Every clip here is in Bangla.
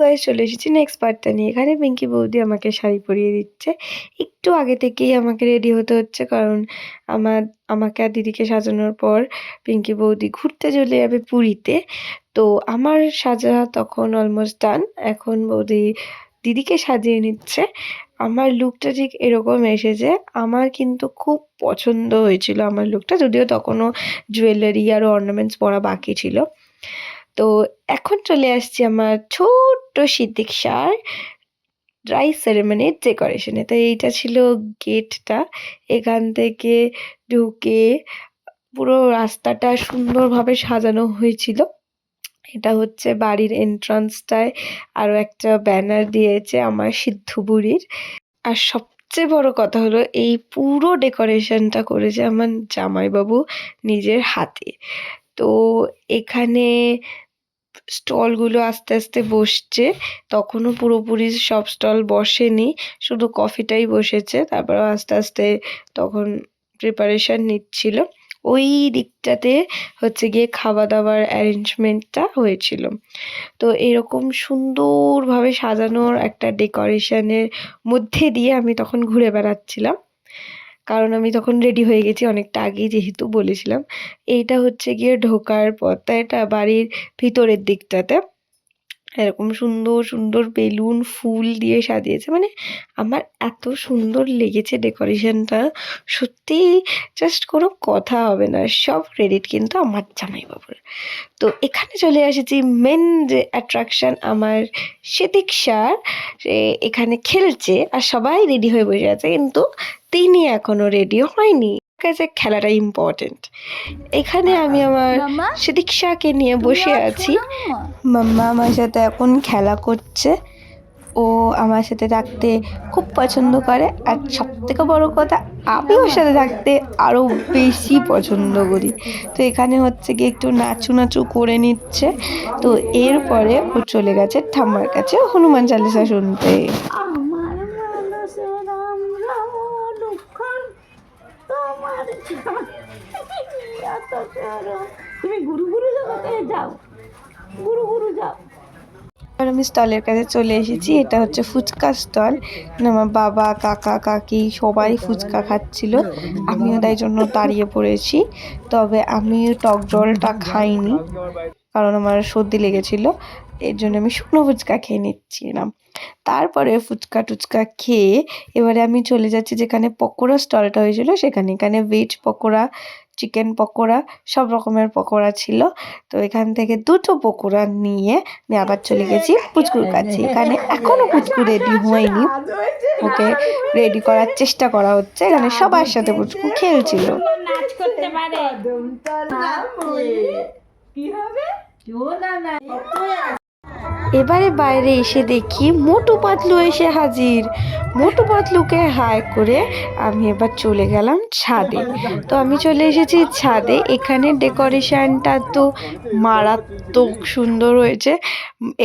গাইস চলে এসেছি নেক্সট পার্টটা নিয়ে। এখানে পিঙ্কি বৌদি আমাকে শাড়ি পরিয়ে দিচ্ছে। একটু আগে থেকেই আমাকে রেডি হতে হচ্ছে, কারণ আমার, আমাকে আর দিদিকে সাজানোর পর পিঙ্কি বৌদি ঘুরতে চলে যাবে পুরীতে। তো আমার সাজা তখন অলমোস্ট ডান এখন বৌদি দিদিকে সাজিয়ে নিচ্ছে। আমার লুকটা ঠিক এরকম এসেছে। আমার কিন্তু খুব পছন্দ হয়েছিল আমার লুকটা যদিও তখনও জুয়েলারি আর অর্নামেন্টস পরা বাকি ছিল। তো এখন চলে আসছি আমার ছোট্ট সিদ্দিক সার ড্রাই সেরেমনির ডেকোরেশনে তো এইটা ছিল গেটটা। এখান থেকে ঢুকে পুরো রাস্তাটা সুন্দরভাবে সাজানো হয়েছিল। এটা হচ্ছে বাড়ির এন্ট্রান্সটায় আরও একটা ব্যানার দিয়েছে আমার সিদ্ধ বুড়ির। আর সবচেয়ে বড় কথা হলো, এই পুরো ডেকোরেশনটা করেছে আমার জামাইবাবু নিজের হাতে। তো এখানে স্টলগুলো আস্তে আস্তে বসছে। তখনও পুরোপুরি সব স্টল বসেনি, শুধু কফিটাই বসেছে। তারপর আস্তে আস্তে তখন প্রিপারেশন নিচ্ছিল। ওই দিকটাতে হচ্ছে গিয়ে খাওয়া দাওয়ার অ্যারেঞ্জমেন্টটা হয়েছিল। তো এরকম সুন্দরভাবে সাজানোর একটা ডেকোরেশনের মধ্যে দিয়ে আমি তখন ঘুরে বেড়াচ্ছিলাম। কারণ আমি তখন রেডি হয়ে গেছি অনেকটা আগেই যেহেতু বলেছিলাম। এইটা হচ্ছে গিয়ে ঢোকার পথটা এটা বাড়ির ভিতরের দিকটাতে। এরকম সুন্দর সুন্দর বেলুন, ফুল দিয়ে সাজিয়েছে। মানে আমার এত সুন্দর লেগেছে ডেকোরেশনটা। সত্যি জাস্ট কোনো কথা হবে না, সব ক্রেডিট কিন্তু আমার জামাইবাবুর। তো এখানে চলে এসেছি মেন যে অ্যাট্রাকশন আমার সেদিক সার এখানে খেলছে আর সবাই রেডি হয়ে বসে আছে। কিন্তু তিনি এখনও রেডি হয়নি। কাছে খেলাটা ইম্পর্টেন্ট এখানে আমি আমার মাম্মা সেদিক শাহকে নিয়ে বসে আছি মাম্মা আমার সাথে এখন খেলা করছে। ও আমার সাথে থাকতে খুব পছন্দ করে। আর সব থেকে বড় কথা আমি ওর সাথে থাকতে আরও বেশি পছন্দ করি। তো এখানে হচ্ছে কি একটু নাচু নাচু করে নিচ্ছে। তো এরপরে ও চলে গেছে ঠাম্মার কাছে হনুমান চালিসা শুনতে। তুমি গুরু গুরু জগতে যাও। গুরু গুরু যাও। আমি স্টলের কাছে চলে এসেছি, এটা হচ্ছে ফুচকা স্টল। আমার বাবা, কাকা, কাকি সবাই ফুচকা খাচ্ছিল। আমিও তাই জন্য দাঁড়িয়ে পড়েছি, তবে আমি টক জলটা খাইনি। কারণ আমার সর্দি লেগেছিল এর জন্য আমি শুকনো ফুচকা খেয়ে নিচ্ছিলাম। তারপরে ফুচকা টুচকা খেয়ে এবারে আমি চলে যাচ্ছি যেখানে পকোড়া স্টলটা হয়েছিল সেখানে এখানে ভেজ পকোড়া চিকেন পকোড়া সব রকমের পকোড়া ছিল। তো এখান থেকে দুটো পকোড়া নিয়ে আমি আবার চলে গেছি পুচকুর কাছে। এখানে এখনও পুচকু রেডি হয়নি। ওকে রেডি করার চেষ্টা করা হচ্ছে। এখানে সবার সাথে পুচকু খেলছিল। নাচ করতে পারে। কি হবে? Jualan. এবারে বাইরে এসে দেখি মোটু পাতলু এসে হাজির। মোটু পাতলুকে হাই করে আমি এবার চলে গেলাম ছাদে। তো আমি চলে এসেছি ছাদে। এখানে ডেকোরেশনটা তো মারাত্মক সুন্দর হয়েছে।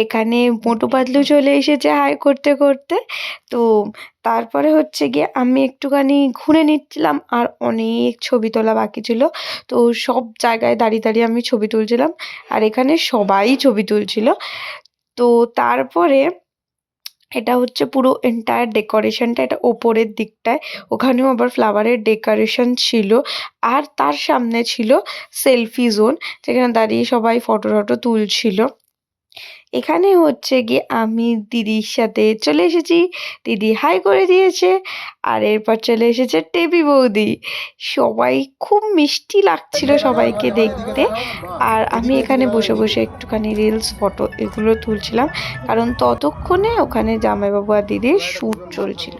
এখানে মোটু পাতলু চলে এসেছে হাই করতে করতে। তো তারপরে হচ্ছে গিয়ে আমি একটুখানি ঘুরে নিচ্ছিলাম আর অনেক ছবি তোলা বাকি ছিল। তো সব জায়গায় দাঁড়িয়ে দাঁড়িয়ে আমি ছবি তুলছিলাম। আর এখানে সবাই ছবি তুলছিল। তো তারপরে এটা হচ্ছে পুরো এন্টায়ার ডেকোরেশনটা এটা ওপরের দিকটায়। ওখানেও আবার ফ্লাওয়ারের ডেকোরেশন ছিল। আর তার সামনে ছিল সেলফি জোন যেখানে দাঁড়িয়ে সবাই ফটো টটো তুলছিল। এখানে হচ্ছে গিয়ে আমি দিদির সাথে চলে এসেছি। দিদি হাই করে দিয়েছে আর এরপর চলে এসেছে টেবি বৌদি। সবাই খুব মিষ্টি লাগছিল সবাইকে দেখতে। আর আমি এখানে বসে বসে একটুখানি রিলস ফটো এগুলো তুলছিলাম। কারণ ততক্ষণে ওখানে জামাইবাবু আর দিদির শ্যুট চলছিল।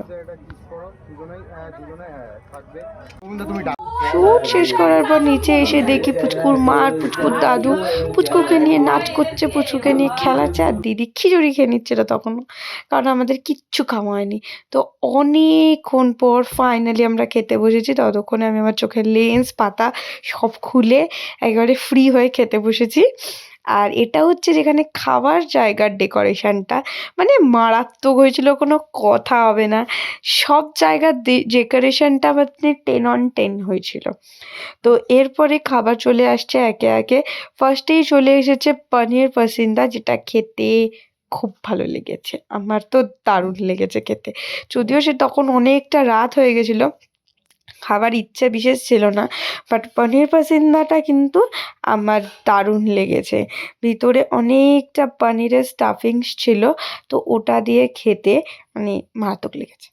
শ্যুট শেষ করার পর নিচে এসে দেখি পুচকুর মা আর পুচকুর দাদু। পুচকুকে নিয়ে নাচ করছে পুচুকে নিয়ে খেলাচ্ছে আর দিদি খিচুড়ি খেয়ে নিচ্ছে এটা তখন, কারণ আমাদের কিচ্ছু খাওয়া হয়নি তো অনেকক্ষণ পর ফাইনালি আমরা খেতে বসেছি। ততক্ষণে আমি আমার চোখের লেন্স পাতা সব খুলে একেবারে ফ্রি হয়ে খেতে বসেছি। আর এটা হচ্ছে যেখানে খাবার জায়গার ডেকোরেশনটা মানে মারাত্মক হয়েছিল, কোনো কথা হবে না। সব জায়গার ডেকোরেশনটা মানে টেন অন টেন হয়েছিল। তো এরপরে খাবার চলে আসছে একে একে। ফার্স্টেই চলে এসেছে পনির পাসিন্দা, যেটা খেতে খুব ভালো লেগেছে। আমার তো দারুণ লেগেছে খেতে। যদিও সে তখন অনেকটা রাত হয়ে গেছিল খাবার ইচ্ছে বিশেষ ছিল না বাট পনির পাসিন্দাটা কিন্তু আমার দারুণ লেগেছে। ভিতরে অনেকটা পনিরের স্টাফিংস ছিল, তো ওটা দিয়ে খেতে মানে মারাত্মক লেগেছে।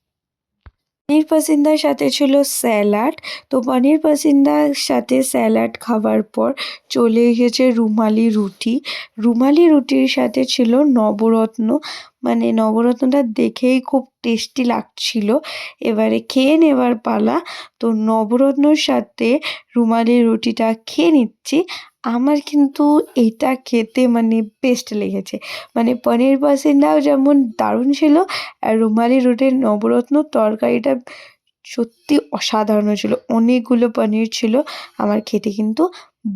পনির পাসিন্দার সাথে ছিল স্যালাড, তো পনির পাসিন্দার সাথে স্যালাড খাবার পর চলে এসেছে রুমালি রুটি। রুমালি রুটির সাথে ছিল নবরত্ন মানে নবরত্নটা দেখেই খুব টেস্টি লাগছিল। এবারে খেয়ে নেবার পালা। তো নবরত্নর সাথে রুমালি রুটিটা খেয়ে নিচ্ছি। আমার কিন্তু এটা খেতে মানে বেস্ট লেগেছে। মানে পনির পাসিন্দাও যেমন দারুণ ছিল আর রুমালি রুটির নবরত্ন তরকারিটা সত্যি অসাধারণ ছিল। অনেকগুলো পনির ছিল। আমার খেতে কিন্তু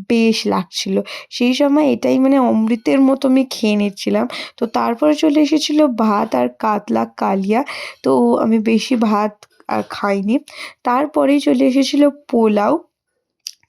বেশ লাগছিল। সেই সময় এটাই মানে অমৃতের মতো আমি খেয়ে নিচ্ছিলাম। তো তারপরে চলে এসেছিল ভাত আর কাতলা কালিয়া। তো আমি বেশি ভাত আর খাইনি। তারপরেই চলে এসেছিল পোলাও।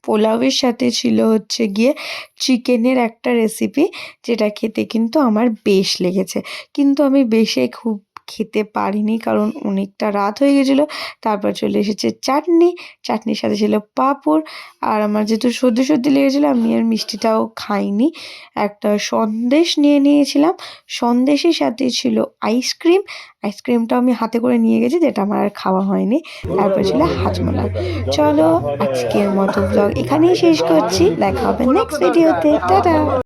পোলাওয়ের সাথে ছিল হচ্ছে গিয়ে চিকেনের একটা রেসিপি যেটা খেতে কিন্তু আমার বেশ লেগেছে। কিন্তু আমি বেশে খুব খেতে পারিনি কারণ অনেকটা রাত হয়ে গেছিল। তারপর চলে এসেছে চাটনি। চাটনির সাথে ছিল পাঁপড়। আর আমার যেহেতু সর্দি সর্দি লেগেছিলো, আমি আর মিষ্টিটাও খাইনি। একটা সন্দেশ নিয়ে নিয়েছিলাম। সন্দেশের সাথে ছিল আইসক্রিম। আইসক্রিমটা আমি হাতে করে নিয়ে গেছি, যেটা আমার আর খাওয়া হয়নি। তারপর ছিল হাজমোলা। চলো আজকের মতো ব্লগ এখানেই শেষ করছি। দেখা হবে নেক্সট ভিডিওতে টাটা!